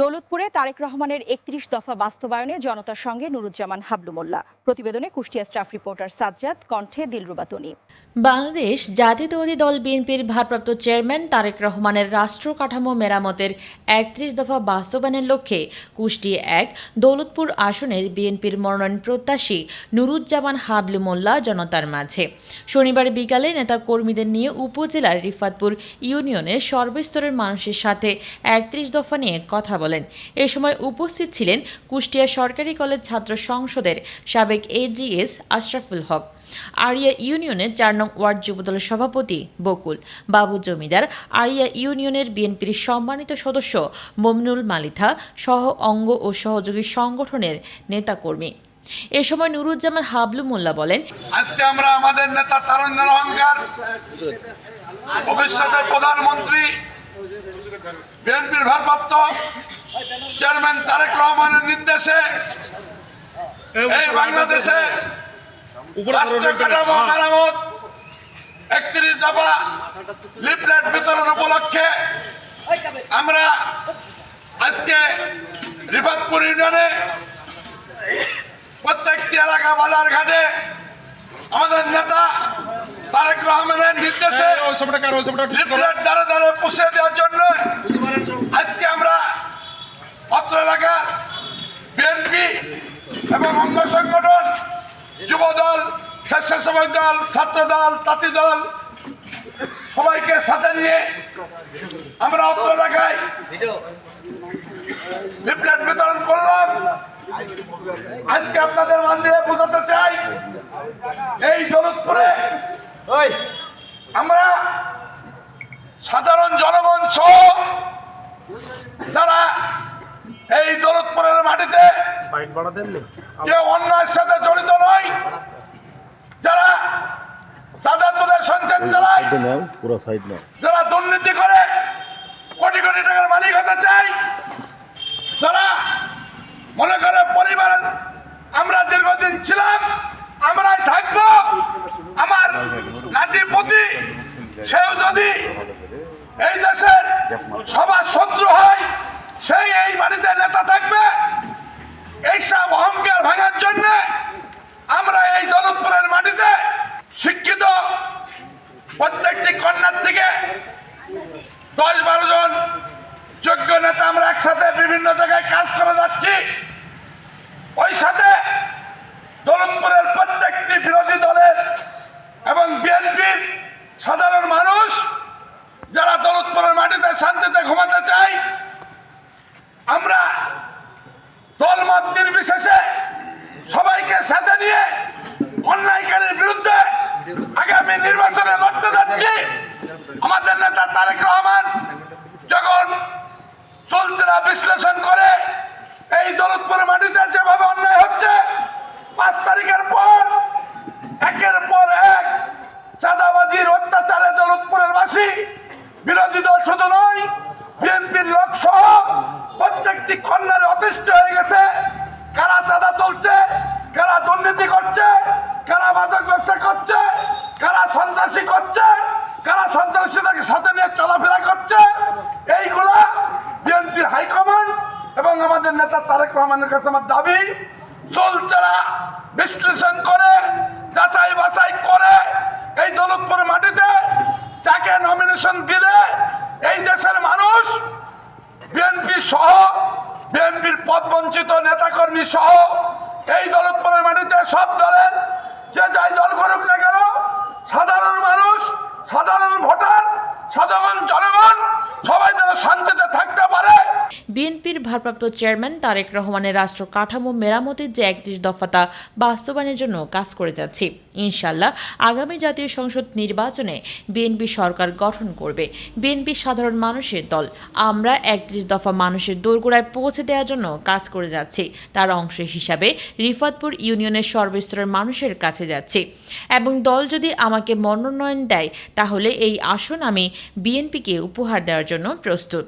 দৌলতপুরে তারেক রহমানের একত্রিশ দফা বাস্তবায়নে জনতার সঙ্গে নুরুজ্জামান হাবলু মোল্লা। প্রতিবেদনে কুষ্টিয়া স্টাফ রিপোর্টার সাজ্জাদ, কণ্ঠে দিলরুবা তনি বাংলাদেশ জাতীয়তাবাদী দল বিএনপির ভারপ্রাপ্ত চেয়ারম্যান তারেক রহমানের রাষ্ট্র কাঠামো মেরামতের একত্রিশ দফা বাস্তবায়নের লক্ষ্যে কুষ্টি এক দৌলতপুর আসনের বিএনপির মনোনয়ন প্রত্যাশী নুরুজ্জামান হাবলু মোল্লা জনতার মাঝে। শনিবার বিকালে নেতা কর্মীদের নিয়ে উপজেলার রিফাতপুর ইউনিয়নের সর্বস্তরের মানুষের সাথে একত্রিশ দফা নিয়ে কথা বলেন। এ সময় উপস্থিত ছিলেন কুষ্টিয়া সরকারি কলেজ ছাত্র সংসদের সাবেক এজিএস আশরাফুল হক, আরিয়া ইউনিয়নের চার নং ওয়ার্ড যুবদলের সভাপতি বকুল, বাবু জমিদার, আরিয়া ইউনিয়নের বিএনপির সম্মানিত সদস্য মমিনুল মালিথা সহ অঙ্গ ও সহযোগী সংগঠনের নেতাকর্মী। এ সময় নুরুজ্জামান হাবলু মোল্লা বলেন, আজকে আমরা আমাদের নেতা তারুণ্যের অহংকার, ভবিষ্যতের প্রধানমন্ত্রী, বিএনপির ভারপ্রাপ্ত চেয়ারম্যান তারেক রহমানের নির্দেশে এই বাংলাদেশে কাঠামো মেরামত একত্রিশ দফা লিফলেট বিতরণ উপলক্ষে আমরা আজকে রিফাতপুর ইউনিয়নে প্রত্যেকটি এলাকা বাজার ঘাটে আমাদের নেতা তারেক রহমানের নির্দেশে দ্বারা দ্বারা পুষে দেওয়ার জন্য আজকে আমরা অত্র এলাকার বিএনপি এবং অঙ্গ সংগঠন যুব দল স্বেচ্ছাসেবক দল ছাত্র দল তাঁতি দল সবাইকে সাথে নিয়ে আমরা অত্র এলাকায় লিফলেট বিতরণ করলাম। আজকে আপনাদের মাধ্যমে বোঝাতে চাই এই দৌলতপুরে আমরা সাধারণ জনগণ সহ যারা এই দৌলতপুরের মাটিতে কেউ অন্যায়ের সাথে জড়িত নয়। যারা সাদা তুলে সঞ্চার চালায় পুরো সাইড নাও। যারা দুর্নীতি করে কোটি কোটি টাকার মালিক হতে চায় যারা মনে করে পরিবার আমরা দীর্ঘদিন ছিলাম আমরাই থাকব আমার নাতি পতি সেও যদি এই দেশের সবার শত্রু হয় সেই বাড়িতে নেতা থাকবে এইসব অহংকার ভাঙার জন্য আমরা এই দৌলতপুরের মাটিতে শিক্ষিত প্রত্যেকটি কন্যার থেকে দশ বারো জন যোগ্য নেতা আমরা একসাথে বিভিন্ন জায়গায় কাজ করে যাচ্ছি। ওই সাথে দৌলতপুরের প্রত্যেকটি বিরোধী দলের এবং বিএনপির সাধারণ মানুষ যারা দৌলতপুরের মাটিতে শান্তিতে ঘুমাতে চায় আমরা দলমত নির্বিশেষে সবাইকে সাথে নিয়ে অন্যায়কারীর বিরুদ্ধে আগামী নির্বাচনে লড়তে যাচ্ছি। আমাদের নেতা তারেক রহমান যখন চলছেরা বিশ্লেষণ করে এই দৌলতপুর মাটিতে যেভাবে অন্যায় হচ্ছে, পাঁচ তারিখের পর, একের পর এক চাঁদাবাজির অত্যাচারে দৌলতপুরের বাসী, বিরোধী দল শুধু নয়, বিএনপির লোক সহ প্রত্যেকটি কন্যারে অতিষ্ঠ হয়ে গেছে। কারা চাঁদা তুলছে, কারা দুর্নীতি করছে, কারা মাদক ব্যবসা করছে, কারা সন্ত্রাসী করছে, কারা সন্ত্রাসীদের সাথে নিয়ে চলাফেরা করছে, এইগুলা বিএনপির হাইকমান্ড এবং আমাদের নেতা তারেক রহমানের কাছে আমার দাবি চলচারা বিশ্লেষণ করে যাচাই বাছাই করে এই দৌলতপুর মাটিতে যাকে নমিনেশন দিলে এই দেশের মানুষ বিএনপি সহ, বিএনপির পদ বঞ্চিত নেতাকর্মী সহ, এই দলপুরের মাটিতে সব দলের, যে যাই দল করুক না কেন, সাধারণ মানুষ, সাধারণ ভোটার, সাধারণ জনগণ সবাই যেন শান্তিতে থাকতে পারে বিএনপির ভারপ্রাপ্ত চেয়ারম্যান তারেক রহমানের রাষ্ট্র কাঠামো মেরামতের যে একত্রিশ দফাতা বাস্তবায়নের জন্য কাজ করে যাচ্ছি। ইনশাল্লাহ আগামী জাতীয় সংসদ নির্বাচনে বিএনপি সরকার গঠন করবে। বিএনপি সাধারণ মানুষের দল। আমরা একত্রিশ দফা মানুষের দোরগোড়ায় পৌঁছে দেওয়ার জন্য কাজ করে যাচ্ছি। তার অংশ হিসাবে রিফাতপুর ইউনিয়নের সর্বস্তরের মানুষের কাছে যাচ্ছি। এবং দল যদি আমাকে মনোনয়ন দেয়, তাহলে এই আসন আমি বিএনপিকে উপহার দেওয়ার জন্য প্রস্তুত।